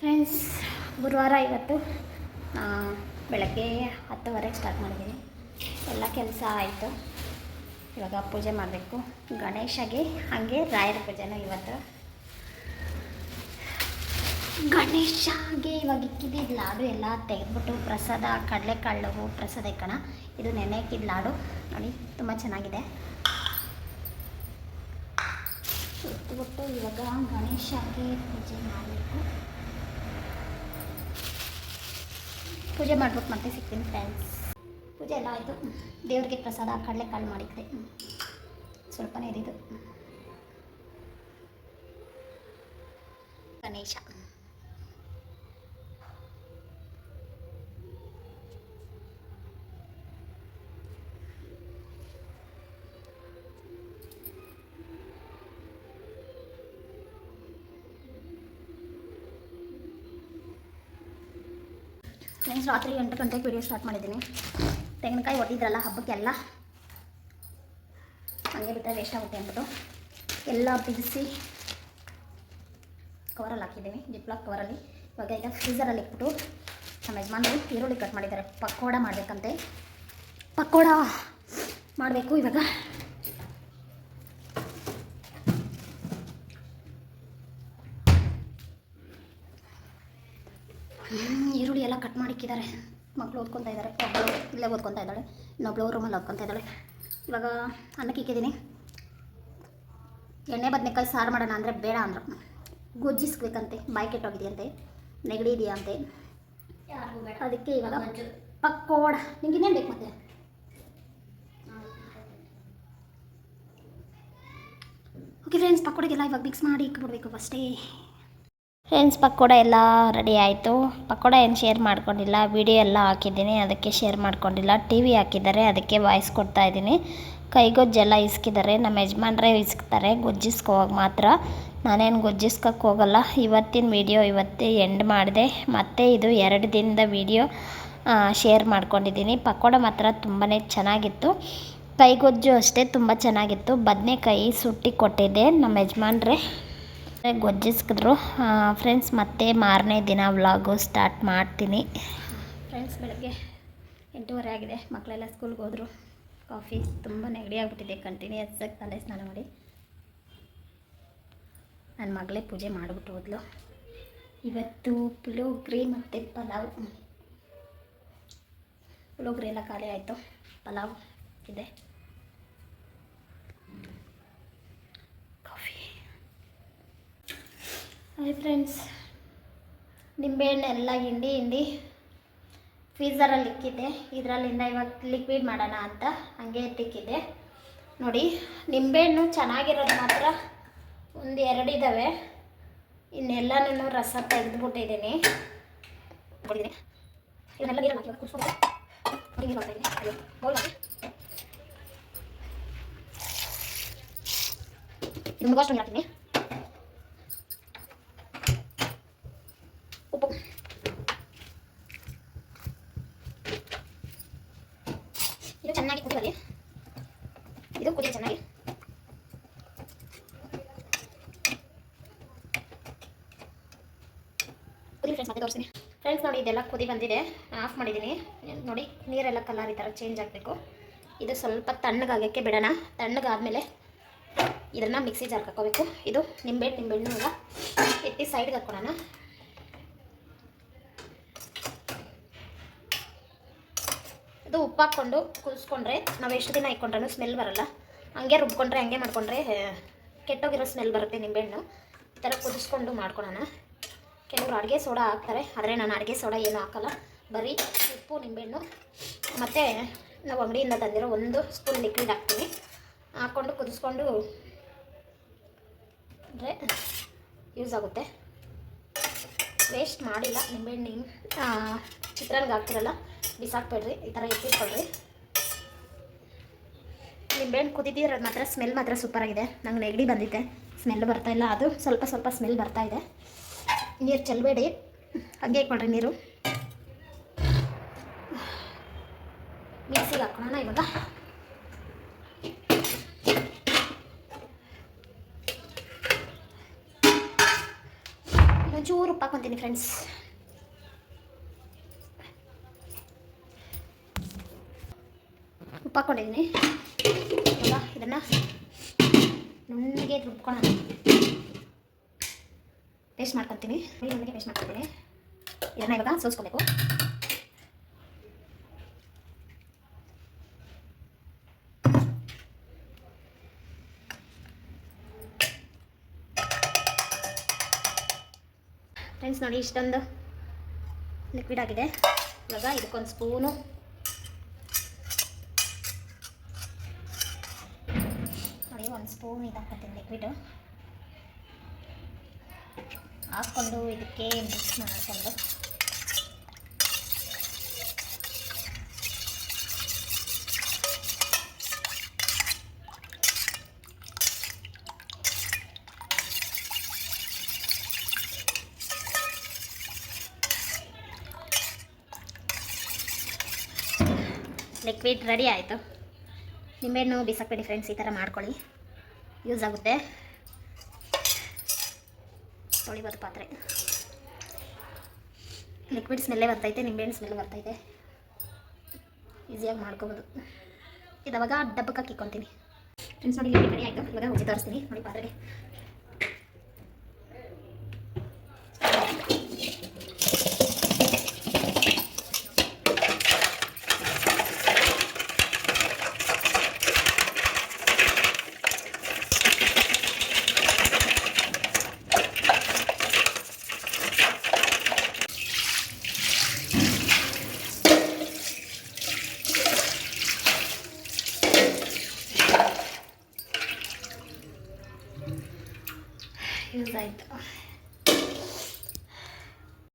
Friends ಗುರುವಾರ ಇವತ್ತು ಬೆಳಗ್ಗೆ ಹತ್ತುವರೆಗೆ ಸ್ಟಾರ್ಟ್ ಮಾಡಿದ್ದೀನಿ. ಎಲ್ಲ ಕೆಲಸ ಆಯಿತು. ಇವಾಗ ಪೂಜೆ ಮಾಡಬೇಕು. ಗಣೇಶಗೆ ಹಾಗೆ ರಾಯರ ಪೂಜೆನೂ ಇವತ್ತು. ಗಣೇಶಗೆ ಇವಾಗ ಇಕ್ಕಿದ್ದ ಲಾಡು ಎಲ್ಲ ತೆಗೆದ್ಬಿಟ್ಟು ಪ್ರಸಾದ, ಕಡಲೆಕಾಳು, ಪ್ರಸಾದ ಇಕ್ಕಣ ಇದು ನೆನೆ ಇಕ್ಕಿದ ಲಾಡು. ನೋಡಿ, ತುಂಬ ಚೆನ್ನಾಗಿದೆ. ಇವಾಗ ಗಣೇಶಗೆ ಪೂಜೆ ಮಾಡಬೇಕು. ಪೂಜೆ ಮಾಡ್ಬಿಟ್ಟು ಮತ್ತೆ ಸಿಗ್ತೀನಿ ಫ್ರೆಂಡ್ಸ್ ಪೂಜೆ ಎಲ್ಲ ಆಯಿತು. ದೇವ್ರಿಗೆ ಪ್ರಸಾದ ಕಡಲೆಕಾಳು ಮಾಡಿದ್ದೆ. ಸ್ವಲ್ಪನೇ ಇದಿದ್ದು. ಗಣೇಶ. ಫ್ರೆಂಡ್ಸ್ ರಾತ್ರಿ ಎಂಟು ಗಂಟೆಗೆ ವಿಡಿಯೋ ಸ್ಟಾರ್ಟ್ ಮಾಡಿದ್ದೀನಿ. ತೆಂಗಿನಕಾಯಿ ಒಟ್ಟಿದ್ರಲ್ಲ ಹಬ್ಬಕ್ಕೆಲ್ಲ. ಹಂಗೆ ಬಿಟ್ಟರೆ ವೇಸ್ಟ್ ಆಗುತ್ತೆ ಅಂದ್ಬಿಟ್ಟು. ಎಲ್ಲ ಬಿಡಿಸಿ ಕವರಲ್ಲಿ ಹಾಕಿದ್ದೀನಿ ಜಿಪ್ಲಾಕ್ ಕವರಲ್ಲಿ ಇವಾಗ ಈಗ ಫ್ರೀಸರಲ್ಲಿ ಇಟ್ಬಿಟ್ಟು ನಮ್ಮ ಯಜಮಾನರು ಈರುಳ್ಳಿ ಕಟ್ ಮಾಡಿದ್ದಾರೆ. ಪಕೋಡ ಮಾಡಬೇಕಂತೆ. ಪಕೋಡ ಮಾಡಬೇಕು ಇವಾಗ. ಈರುಳ್ಳಿ ಎಲ್ಲ ಕಟ್ ಮಾಡಿಕ್ಕಿದ್ದಾರೆ ಮಕ್ಕಳು ಓದ್ಕೊತಾ ಇದ್ದಾರೆ ಒಬ್ಬಳು ಇಲ್ಲೇ ಓದ್ಕೊತಾ ಇದ್ದಾಳೆ. ಇನ್ನೊಬ್ಳು ರೂಮಲ್ಲಿ ಓದ್ಕೊತಾ ಇದ್ದಾಳೆ. ಇವಾಗ ಅನ್ನಕ್ಕೆ ಇಕ್ಕಿದ್ದೀನಿ. ಎಣ್ಣೆ ಬದನೆಕಾಯಿ ಸಾರು ಮಾಡೋಣ ಅಂದರೆ ಬೇಡ ಅಂದರು. ಗೊಜ್ಜಿಸ್ಬೇಕಂತೆ ಬಾಯಿ ಕೆಟ್ಟೋಗಿದೆಯಂತೆ. ನೆಗಡಿ ಇದೆಯಂತೆ ಅದಕ್ಕೆ ಇವಾಗ ಪಕ್ಕೋಡ ನಿಮ್ಗೆ ಇನ್ನೇನು ಬೇಕು ಮತ್ತೆ? ಓಕೆ ಫ್ರೆಂಡ್ಸ್ ಪಕ್ಕೋಡಿಗೆಲ್ಲ ಇವಾಗ ಮಿಕ್ಸ್ ಮಾಡಿ ಇಕ್ಬಿಡ್ಬೇಕು ಫಸ್ಟೇ ಫ್ರೆಂಡ್ಸ್ ಪಕೋಡ ಎಲ್ಲ ರೆಡಿ ಆಯಿತು. ಪಕೋಡ ಏನು ಶೇರ್ ಮಾಡ್ಕೊಂಡಿಲ್ಲ ವಿಡಿಯೋ ಎಲ್ಲ ಹಾಕಿದ್ದೀನಿ. ಅದಕ್ಕೆ ಶೇರ್ ಮಾಡ್ಕೊಂಡಿಲ್ಲ. ಟಿ ವಿ ಹಾಕಿದ್ದಾರೆ, ಅದಕ್ಕೆ ವಾಯ್ಸ್ ಕೊಡ್ತಾ ಇದ್ದೀನಿ. ಕೈಗೊಜ್ಜೆಲ್ಲ ಇಸ್ಕಿದ್ದಾರೆ. ನಮ್ಮ ಯಜಮಾನ್ರೇ ಇಸ್ಕ್ತಾರೆ. ಗೊಜ್ಜಿಸ್ಕೋವಾಗ ಮಾತ್ರ. ನಾನೇನು ಗೊಜ್ಜಿಸ್ಕೋಕೆ ಹೋಗಲ್ಲ. ಇವತ್ತಿನ ವಿಡಿಯೋ ಇವತ್ತೇ ಎಂಡ್ ಮಾಡಿದೆ. ಮತ್ತೆ ಇದು ಎರಡು ದಿನದ ವಿಡಿಯೋ ಶೇರ್ ಮಾಡ್ಕೊಂಡಿದ್ದೀನಿ. ಪಕೋಡ ಮಾತ್ರ ತುಂಬಾ ಚೆನ್ನಾಗಿತ್ತು. ಕೈಗೊಜ್ಜು ಅಷ್ಟೇ ತುಂಬ ಚೆನ್ನಾಗಿತ್ತು. ಬದನೆಕಾಯಿ ಸುಟ್ಟಿ ಕೊಟ್ಟಿದ್ದೆ ನಮ್ಮ ಯಜಮಾನ್ರೇ. ಗೊಜ್ಜಿಸ್ಕಿದ್ರು. ಫ್ರೆಂಡ್ಸ್ ಮತ್ತೆ ಮಾರನೇ ದಿನ ವ್ಲಾಗು ಸ್ಟಾರ್ಟ್ ಮಾಡ್ತೀನಿ. ಫ್ರೆಂಡ್ಸ್ ಬೆಳಗ್ಗೆ ಎಂಟೂವರೆ ಆಗಿದೆ. ಮಕ್ಕಳೆಲ್ಲ ಸ್ಕೂಲ್ಗೆ ಹೋದರು. ಕಾಫಿ ತುಂಬ ನೆಗಡಿ ಆಗಿಬಿಟ್ಟಿದೆ. ಕಂಟಿನ್ಯೂಸ್ ಆಗಿ ತಲೆ ಸ್ನಾನ ಮಾಡಿ. ನನ್ನ ಮಗಳೇ ಪೂಜೆ ಮಾಡಿಬಿಟ್ಟು ಹೋದ್ಲು. ಇವತ್ತು ಪುಳಿಯೋಗ್ರಿ ಮತ್ತು ಪಲಾವ್. ಪುಳಿಯೋಗ್ರಿ ಎಲ್ಲ ಖಾಲಿ ಆಯಿತು. ಪಲಾವ್ ಇದೆ ಕಾಫಿ ಹಾಯ್ ಫ್ರೆಂಡ್ಸ್ ನಿಂಬೆಹಣ್ಣೆಲ್ಲ ಹಿಂಡಿ ಹಿಂಡಿ ಫ್ರೀಝರಲ್ಲಿ ಇಕ್ಕಿದ್ದೆ. ಇದರಲ್ಲಿಂದ ಇವಾಗ ಲಿಕ್ವಿಡ್ ಮಾಡೋಣ ಅಂತ ಹಂಗೆ ಎತ್ತಿಕ್ಕಿದ್ದೆ ನೋಡಿ ನಿಂಬೆಹಣ್ಣು ಚೆನ್ನಾಗಿರೋದು ಮಾತ್ರ ಒಂದು ಎರಡು ಇದ್ದಾವೆ ಇನ್ನೆಲ್ಲನೂ ರಸ ತೆಗೆದುಬಿಟ್ಟಿದ್ದೀನಿ. ನಿಮಗೋಷ್ಟು ಇವನ್ನೆಲ್ಲ ಇದು ಚೆನ್ನಾಗಿ ಕುದಿಯಲಿ ಇದು ಕುದಿ ಚೆನ್ನಾಗಿ ಕುದಿ ಮತ್ತೆ ತೋರಿಸ್ತೀನಿ. ಫ್ರೆಂಡ್ಸ್ ನೋಡಿ, ಇದೆಲ್ಲ ಕುದಿ ಬಂದಿದೆ. ಆಫ್ ಮಾಡಿದ್ದೀನಿ. ನೋಡಿ, ನೀರೆಲ್ಲ ಕಲರ್ ಈ ಥರ ಚೇಂಜ್ ಆಗಬೇಕು. ಇದು ಸ್ವಲ್ಪ ತಣ್ಣಗಾಗಕ್ಕೆ ಬಿಡೋಣ. ತಣ್ಣಗಾದ್ಮೇಲೆ ಇದನ್ನು ಮಿಕ್ಸಿ ಜಾರ್ಗೆ ಹಾಕೋಬೇಕು. ಇದು ನಿಂಬೆಹಣ್ಣು ನಿಂಬೆಹಣ್ಣು ಈಗ ಎತ್ತಿ ಸೈಡ್ಗೆ ಹಾಕ್ಕೊಳೋಣ ಇದು ಉಪ್ಪು ಹಾಕ್ಕೊಂಡು ಕುದಿಸ್ಕೊಂಡ್ರೆ ನಾವು ಎಷ್ಟು ದಿನ ಇಟ್ಕೊಂಡ್ರೂ ಸ್ಮೆಲ್ ಬರಲ್ಲ. ಹಂಗೆ ರುಬ್ಕೊಂಡ್ರೆ, ಹಂಗೆ ಮಾಡ್ಕೊಂಡ್ರೆ ಕೆಟ್ಟೋಗಿರೋ ಸ್ಮೆಲ್ ಬರುತ್ತೆ ನಿಂಬೆಹಣ್ಣು ಈ ಥರ ಕುದಿಸ್ಕೊಂಡು ಮಾಡ್ಕೊಳೋಣ. ಕೆಲವರು ಅಡುಗೆ ಸೋಡಾ ಹಾಕ್ತಾರೆ, ಆದರೆ ನಾನು ಅಡುಗೆ ಸೋಡಾ ಏನೂ ಹಾಕಲ್ಲ. ಬರೀ ಉಪ್ಪು ನಿಂಬೆಹಣ್ಣು ಮತ್ತು ನಾವು ಅಂಗಡಿಯಿಂದ ತಂದಿರೋ ಒಂದು ಸ್ಪೂನ್ ಲಿಕ್ವಿಡ್ ಹಾಕ್ತೀನಿ. ಹಾಕ್ಕೊಂಡು ಕುದಿಸ್ಕೊಂಡು ಅಂದರೆ ಯೂಸ್ ಆಗುತ್ತೆ. ವೇಸ್ಟ್ ಮಾಡಿಲ್ಲ ನಿಂಬೆಹಣ್ಣು ಚಿತ್ರಾನ್ಗೆ ಹಾಕ್ತಿರಲ್ಲ, ಬಿಸಾಕ್ಬೇಡ್ರಿ, ಈ ಥರ ಎತ್ತಿಟ್ಕೊಳ್ರಿ. ನಿಂಬೆಹಣ್ಣು ಕುದಿದಿರೋದು ಮಾತ್ರ? ಸ್ಮೆಲ್ ಮಾತ್ರ ಸೂಪರಾಗಿದೆ ನಂಗೆ ನೆಗಡಿ ಬಂದಿದೆ ಸ್ಮೆಲ್ ಬರ್ತಾ ಇಲ್ಲ. ಅದು ಸ್ವಲ್ಪ ಸ್ವಲ್ಪ ಸ್ಮೆಲ್ ಬರ್ತಾ ಇದೆ. ನೀರು ಚೆಲ್ಲಬೇಡಿ ಹಾಗೆ ಇಟ್ಕೊಳ್ರಿ ನೀರು. ಮಿಕ್ಸಿಗೆ ಹಾಕೊಳ್ಳೋಣ ಇವಾಗ. ಒಂಚೂರು ಉಪ್ಪು ಹಾಕೊತೀನಿ ಫ್ರೆಂಡ್ಸ್ ಉಪ್ಪು ಹಾಕ್ಕೊಂಡಿದ್ದೀನಿ ಇವಾಗ ಇದನ್ನು ನುಣ್ಣಗೆ ರುಬ್ಕೊಳ್ಳೋಣ ಪೇಸ್ಟ್ ಮಾಡ್ಕೊತೀನಿ. ನುಣ್ಣಗೆ ಪೇಸ್ಟ್ ಮಾಡ್ಕೊತೀನಿ. ಇದನ್ನು ಇವಾಗ ಸೋಸ್ಕೋಬೇಕು. ಫ್ರೆಂಡ್ಸ್ ನೋಡಿ, ಇಷ್ಟೊಂದು ಲಿಕ್ವಿಡ್ ಆಗಿದೆ. ಇವಾಗ ಇದಕ್ಕೊಂದು ಸ್ಪೂನು ನೋಡಿ ಒಂದು ಸ್ಪೂನ್ ಇದು ಹಾಕ್ತೀನಿ ಲಿಕ್ವಿಡು ಹಾಕ್ಕೊಂಡು ಇದಕ್ಕೆ ಮಿಕ್ಸ್ ಮಾಡಿಕೊಂಡು ಲಿಕ್ವಿಡ್ ರೆಡಿ ಆಯಿತು. ನಿಂಬೆಹಣ್ಣು, ಬಿಸಾಕ್ಬೇಡಿ ಫ್ರೆಂಡ್ಸ್ ಈ ಥರ ಮಾಡ್ಕೊಳ್ಳಿ. ಯೂಸ್ ಆಗುತ್ತೆ. ತೊಳಿಬೋದು ಪಾತ್ರೆ. ಲಿಕ್ವಿಡ್ ಸ್ಮೆಲ್ಲೇ ಬರ್ತೈತೆ, ನಿಂಬೆಹಣ್ಣು ಸ್ಮೆಲ್ ಬರ್ತೈತೆ. ಈಸಿಯಾಗಿ ಮಾಡ್ಕೋಬೋದು. ಇದಾವಾಗ ಡಬ್ಬಕ್ಕೆ ಹಾಕಿಕೊಂತೀನಿ ಫ್ರೆಂಡ್ಸ್ ನೋಡಿ ರೆಡಿ ಆಯಿತು. ಇವಾಗ ಮುಚ್ಚಿ ತೋರಿಸ್ತೀನಿ. ನೋಡಿ ಪಾತ್ರೆಗೆ. ಯೂಸ್ ಆಯಿತು